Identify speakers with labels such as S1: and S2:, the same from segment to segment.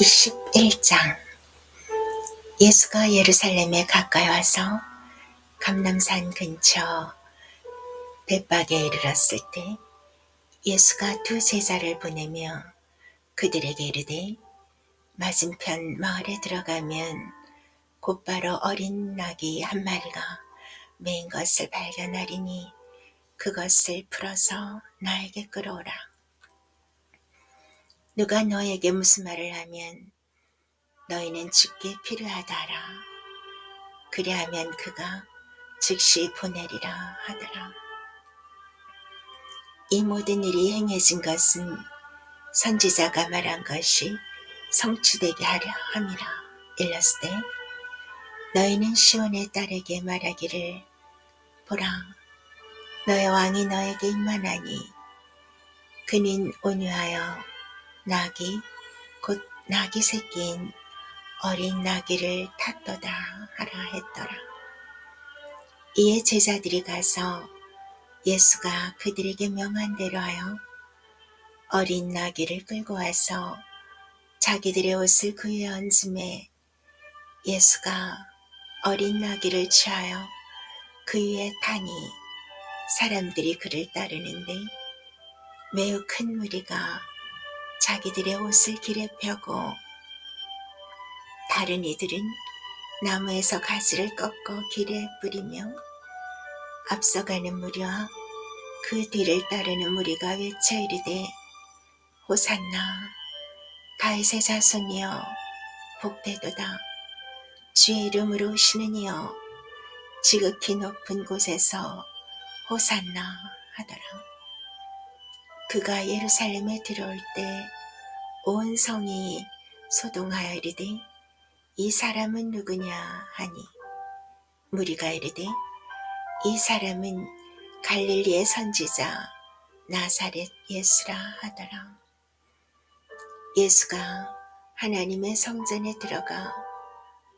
S1: 21장 예수가 예루살렘에 가까이 와서 감남산 근처 벳박에 이르렀을 때 예수가 두 제자를 보내며 그들에게 이르되 맞은편 마을에 들어가면 곧바로 어린 낙이 한 마리가 메인 것을 발견하리니 그것을 풀어서 나에게 끌어오라. 누가 너에게 무슨 말을 하면 너희는 죽게 필요하다라. 그리하면 그가 즉시 보내리라 하더라. 이 모든 일이 행해진 것은 선지자가 말한 것이 성취되게 하려 함이라. 일렀으되 너희는 시온의 딸에게 말하기를 보라 너의 왕이 너에게 임만하니 그는 온유하여 낙이 곧 낙이 새낀 어린 나귀를 탔도다 하라 했더라. 이에 제자들이 가서 예수가 그들에게 명한 대로 하여 어린 나귀를 끌고 와서 자기들의 옷을 그 위에 얹음에 예수가 어린 나귀를 취하여 그 위에 타니 사람들이 그를 따르는데 매우 큰 무리가 자기들의 옷을 길에 펴고 다른 이들은 나무에서 가지를 꺾어 길에 뿌리며 앞서가는 무리와 그 뒤를 따르는 무리가 외쳐 이르되 호산나 다윗의 자손이여 복되도다. 주의 이름으로 오시는 이여 지극히 높은 곳에서 호산나 하더라 그가 예루살렘에 들어올 때 온 성이 소동하여 이르되 이 사람은 누구냐? 하니 무리가 이르되 이 사람은 갈릴리의 선지자 나사렛 예수라 하더라. 예수가 하나님의 성전에 들어가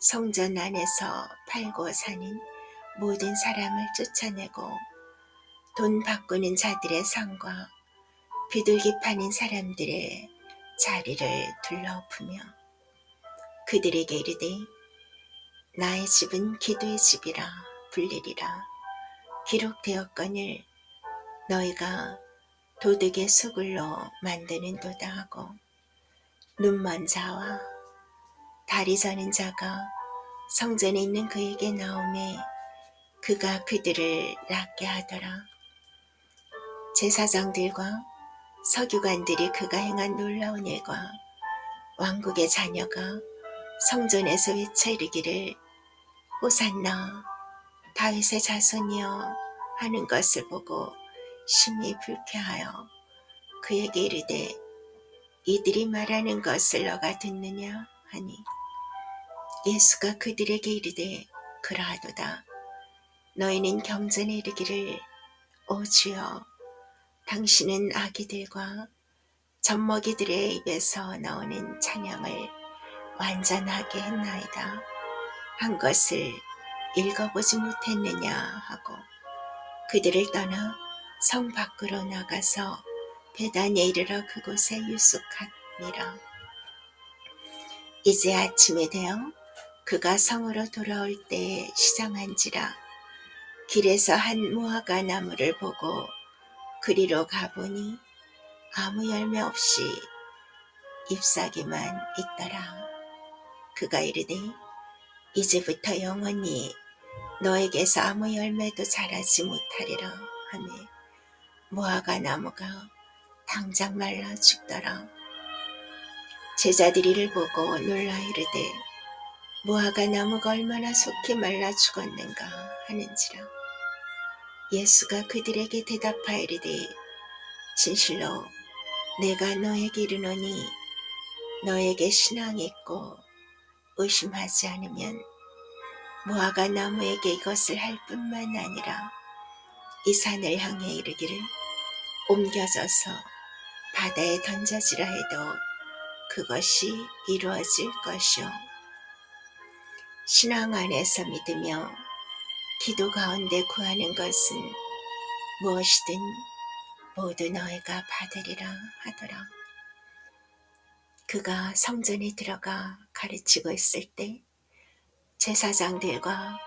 S1: 성전 안에서 팔고 사는 모든 사람을 쫓아내고 돈 바꾸는 자들의 상과 비둘기 파는 사람들의 자리를 둘러엎으며 그들에게 이르되 나의 집은 기도의 집이라 불리리라. 기록되었거늘 너희가 도둑의 수굴로 만드는 도다 하고 눈먼 자와 다리 저는 자가 성전에 있는 그에게 나오매 그가 그들을 낫게 하더라. 제사장들과 서기관들이 그가 행한 놀라운 일과 왕국의 자녀가 성전에서 외쳐 이르기를 호산나 다윗의 자손이여 하는 것을 보고 심히 불쾌하여 그에게 이르되 이들이 말하는 것을 너가 듣느냐 하니 예수가 그들에게 이르되 그러하도다. 너희는 경전에 이르기를 오 주여 당신은 아기들과 젖먹이들의 입에서 나오는 찬양을 완전하게 했나이다. 한 것을 읽어보지 못했느냐 하고 그들을 떠나 성 밖으로 나가서 배단에 이르러 그곳에 유숙하니라. 이제 아침이 되어 그가 성으로 돌아올 때 시장한지라 길에서 한 무화과 나무를 보고 그리로 가보니 아무 열매 없이 잎사귀만 있더라. 그가 이르되 이제부터 영원히 너에게서 아무 열매도 자라지 못하리라 하며 무화과 나무가 당장 말라 죽더라. 제자들이 이를 보고 놀라 이르되 무화과 나무가 얼마나 속히 말라 죽었는가 하는지라. 예수가 그들에게 대답하이르되 진실로 내가 너에게 이르노니 너에게 신앙이 있고 의심하지 않으면 무화과 나무에게 이것을 할 뿐만 아니라 이 산을 향해 이르기를 옮겨져서 바다에 던져지라 해도 그것이 이루어질 것이요. 신앙 안에서 믿으며 기도 가운데 구하는 것은 무엇이든 모두 너희가 받으리라 하더라. 그가 성전에 들어가 가르치고 있을 때 제사장들과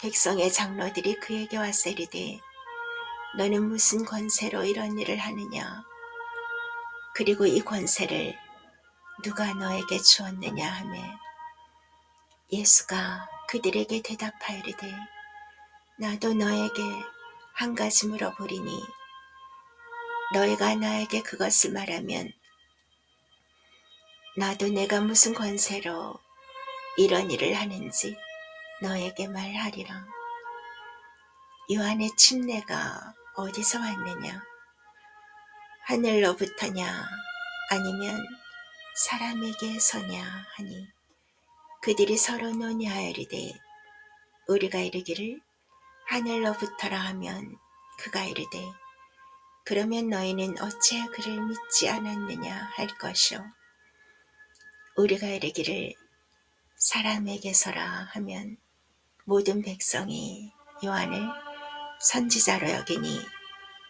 S1: 백성의 장로들이 그에게 이르되 너는 무슨 권세로 이런 일을 하느냐 그리고 이 권세를 누가 너에게 주었느냐 하매 예수가 그들에게 대답하이르되 나도 너에게 한 가지 물어보리니 너희가 나에게 그것을 말하면 나도 내가 무슨 권세로 이런 일을 하는지 너에게 말하리라. 요한의 침례가 어디서 왔느냐? 하늘로부터냐? 아니면 사람에게서냐 하니 그들이 서로 논의하여리되 우리가 이르기를 하늘로부터라 하면 그가 이르되 그러면 너희는 어찌 그를 믿지 않았느냐 할 것이요 우리가 이르기를 사람에게서라 하면 모든 백성이 요한을 선지자로 여기니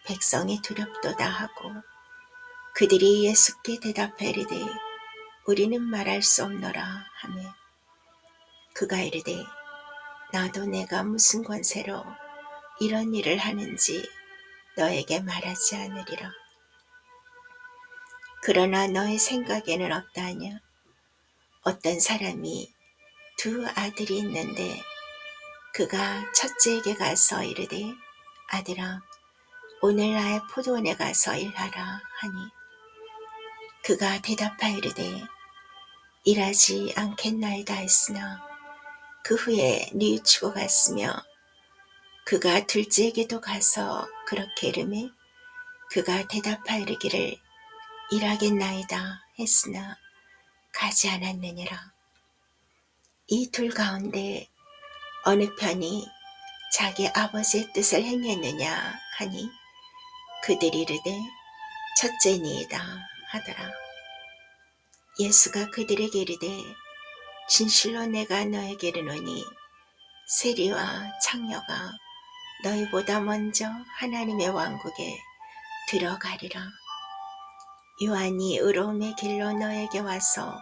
S1: 백성이 두렵도다 하고 그들이 예수께 대답해 이르되 우리는 말할 수 없노라 하며 그가 이르되 나도 내가 무슨 권세로 이런 일을 하는지 너에게 말하지 않으리라. 그러나 너의 생각에는 없다하냐? 어떤 사람이 두 아들이 있는데 그가 첫째에게 가서 이르되 아들아 오늘 나의 포도원에 가서 일하라 하니 그가 대답하이르되 일하지 않겠나이다 했으나 그 후에 뉘우치고 갔으며 그가 둘째에게도 가서 그렇게 이르매 그가 대답하이르기를 일하겠나이다 했으나 가지 않았느니라. 이 둘 가운데 어느 편이 자기 아버지의 뜻을 행했느냐 하니 그들이 이르되 첫째니이다 하더라. 예수가 그들에게 이르되 진실로 내가 너에게 이르노니 세리와 창녀가 너희보다 먼저 하나님의 왕국에 들어가리라. 요한이 의로움의 길로 너에게 와서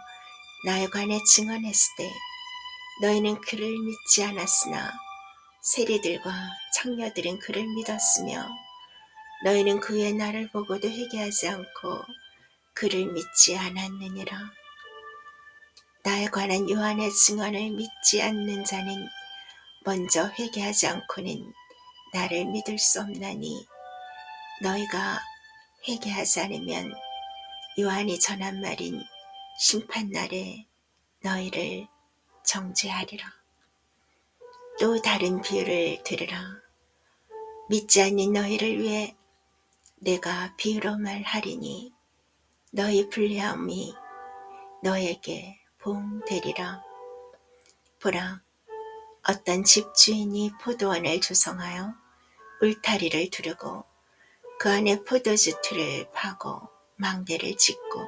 S1: 나에 관해 증언했을 때 너희는 그를 믿지 않았으나 세리들과 창녀들은 그를 믿었으며 너희는 그의 나를 보고도 회개하지 않고 그를 믿지 않았느니라. 나에 관한 요한의 증언을 믿지 않는 자는 먼저 회개하지 않고는 나를 믿을 수 없나니 너희가 회개하지 않으면 요한이 전한 말인 심판날에 너희를 정죄하리라. 또 다른 비유를 들으라. 믿지 않는 너희를 위해 내가 비유로 말하리니 너희 불리함이 너에게 봉되리라. 보라, 어떤 집주인이 포도원을 조성하여 울타리를 두르고 그 안에 포도주 틀을 파고 망대를 짓고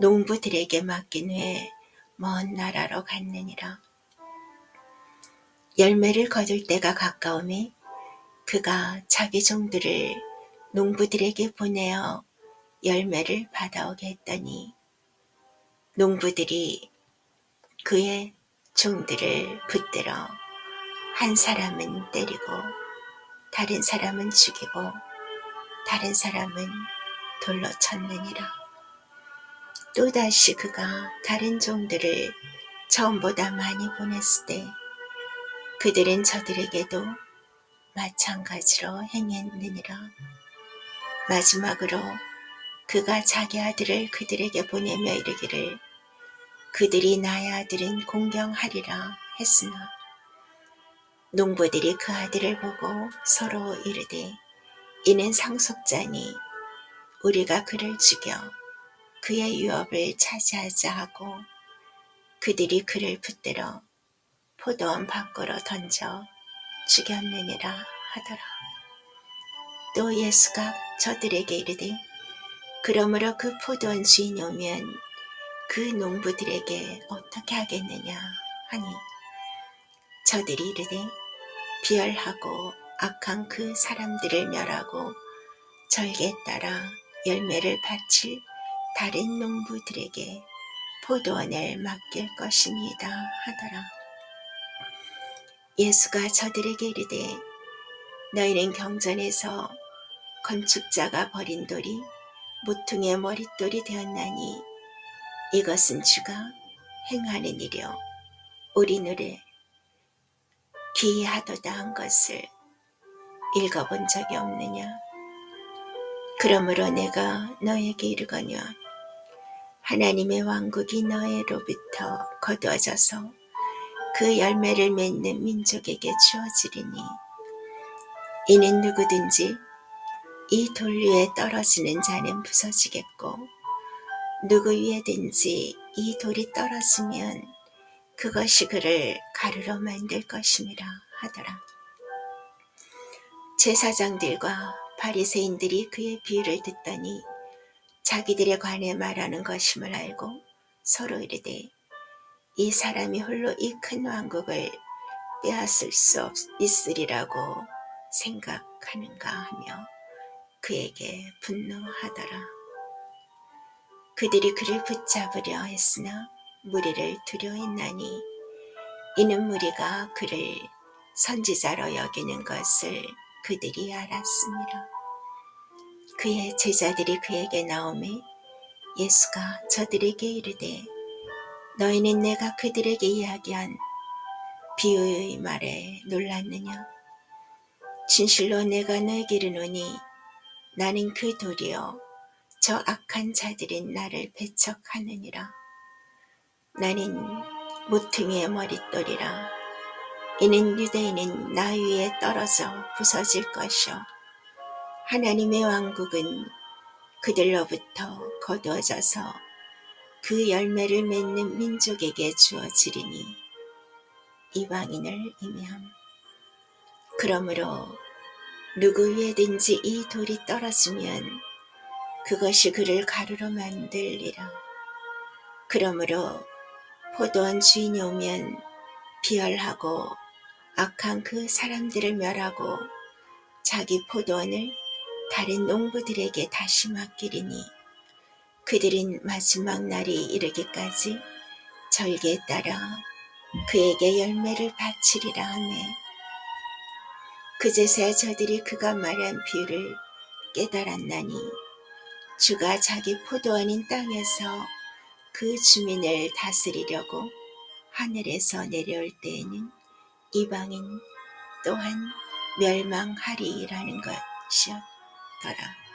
S1: 농부들에게 맡긴 후에 먼 나라로 갔느니라. 열매를 거둘 때가 가까움에 그가 자기 종들을 농부들에게 보내어 열매를 받아오게 했더니 농부들이 그의 종들을 붙들어 한 사람은 때리고 다른 사람은 죽이고 다른 사람은 돌로 쳤느니라. 또다시 그가 다른 종들을 처음보다 많이 보냈을 때 그들은 저들에게도 마찬가지로 행했느니라. 마지막으로 그가 자기 아들을 그들에게 보내며 이르기를 그들이 나의 아들은 공경하리라 했으나 농부들이 그 아들을 보고 서로 이르되 이는 상속자니 우리가 그를 죽여 그의 유업을 차지하자 하고 그들이 그를 붙들어 포도원 밖으로 던져 죽였느니라 하더라. 또 예수가 저들에게 이르되 그러므로 그 포도원 주인이 오면 그 농부들에게 어떻게 하겠느냐 하니 저들이 이르되 비열하고 악한 그 사람들을 멸하고 절개 따라 열매를 바칠 다른 농부들에게 포도원을 맡길 것이니이다 하더라. 예수가 저들에게 이르되 너희는 경전에서 건축자가 버린 돌이 모퉁이의 머릿돌이 되었나니 이것은 주가 행하는 일이요 우리 눈에 기이하도다 한 것을 읽어본 적이 없느냐? 그러므로 내가 너에게 이르거니와 하나님의 왕국이 너희로부터 거두어져서 그 열매를 맺는 민족에게 주어지리니 이는 누구든지 이 돌 위에 떨어지는 자는 부서지겠고 누구 위에든지 이 돌이 떨어지면 그것이 그를 가루로 만들 것임이라 하더라. 제사장들과 바리새인들이 그의 비유를 듣더니 자기들에 관해 말하는 것임을 알고 서로 이르되 이 사람이 홀로 이 큰 왕국을 빼앗을 수 없, 있으리라고 생각하는가 하며 그에게 분노하더라. 그들이 그를 붙잡으려 했으나 무리를 두려워했나니 이는 무리가 그를 선지자로 여기는 것을 그들이 알았습니다. 그의 제자들이 그에게 나오매 예수가 저들에게 이르되 너희는 내가 그들에게 이야기한 비유의 말에 놀랐느냐? 진실로 내가 너에게 이르노니 나는 그 돌이요 저 악한 자들인 나를 배척하느니라. 나는 모퉁이의 머릿돌이라. 이는 유대인은 나 위에 떨어져 부서질 것이요. 하나님의 왕국은 그들로부터 거두어져서 그 열매를 맺는 민족에게 주어지리니 이방인을 의미함. 그러므로 누구 위에든지 이 돌이 떨어지면 그것이 그를 가루로 만들리라. 그러므로 포도원 주인이 오면 비열하고 악한 그 사람들을 멸하고 자기 포도원을 다른 농부들에게 다시 맡기리니 그들은 마지막 날이 이르기까지 절개에 따라 그에게 열매를 바치리라 하네. 그제서야 저들이 그가 말한 비유를 깨달았나니 주가 자기 포도원인 땅에서 그 주민을 다스리려고 하늘에서 내려올 때에는 이방인 또한 멸망하리라는 것이었더라.